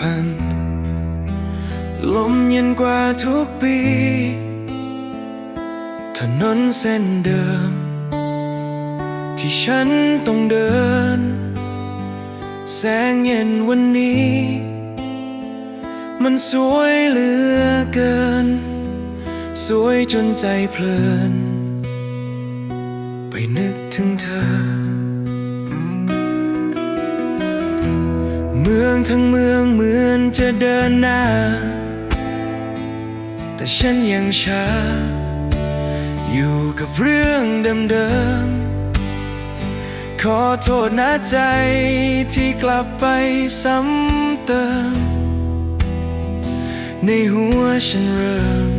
พัน ลมเย็นกว่าทุกปี ถนนเส้นเดิม ที่ฉันต้องเดิน แสงเย็นวันนี้ มันสวยเหลือเกิน สวยจนใจเพลิน ไปนึกถึงเธอ มืองทั้งเมืองเหมือนจะเดินหน้า แต่ฉันยังช้า อยู่กับเรื่องเดิมๆ ขอโทษนะใจที่กลับไปซ้ำเติม ในหัวฉันเริ่ม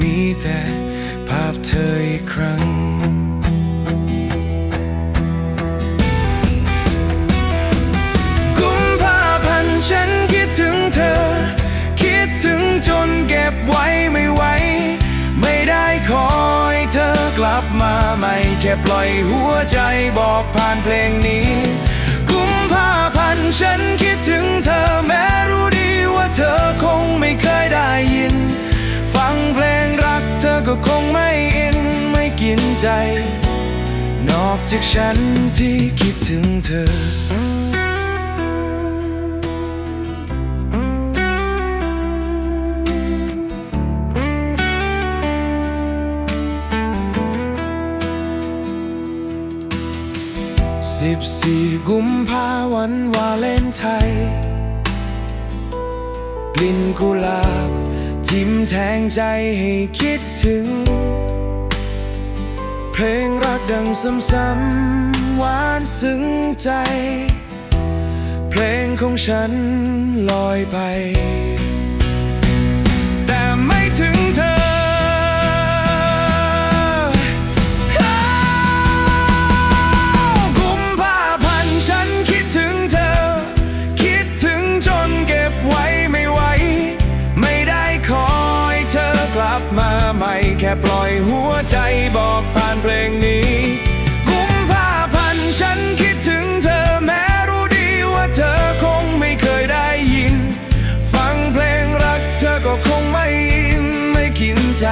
มีแต่ภาพเธออีกครั้ง กลับมาไม่แค่ปล่อยหัวใจบอกผ่านเพลงนี้ กุมภาพันธ์ฉันคิดถึงเธอแม้รู้ดีว่าเธอคงไม่เคยได้ยิน ฟังเพลงรักเธอก็คงไม่อินไม่กินใจ นอกจากฉันที่คิดถึงเธอ สิบสี่กุมภาวันวาเลนไทน์กลิ่นกุหลาบ ทิมแทงใจให้คิดถึง เพลงรักดังซ้ำๆหวานซึ้งใจ เพลงของฉันลอยไป มาใหม่แค่ปล่อยหัวใจบอกผ่านเพลงนี้กุมภาพันธ์ฉันคิดถึงเธอแม้รู้ดีว่าเธอคงไม่เคยได้ยิน ฟังเพลงรักเธอก็คงไม่อินไม่กินใจ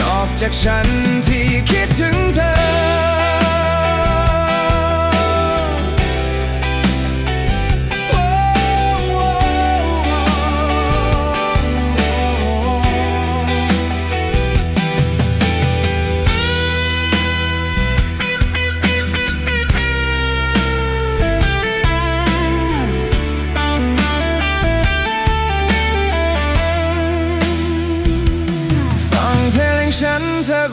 นอกจากฉันที่คิดถึงเธอ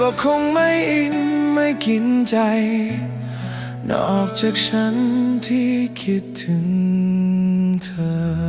ก็คงไม่อินไม่กินใจ นอกจากฉันที่คิดถึงเธอ